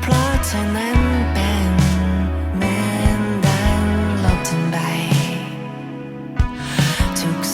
เพราะเธอนั้นเป็นเหมือนดังโลกทั้งใบทุกส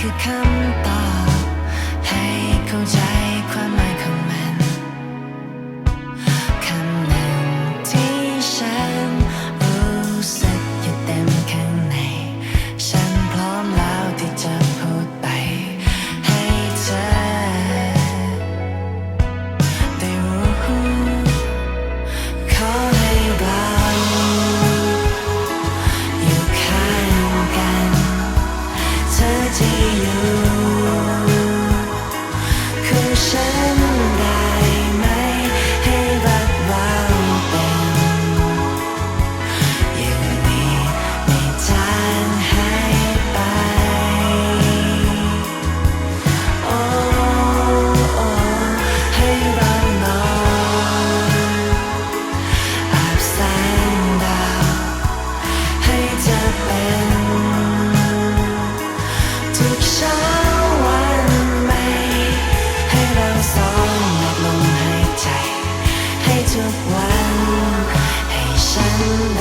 could come ให้ทุกวัน ให้ฉัน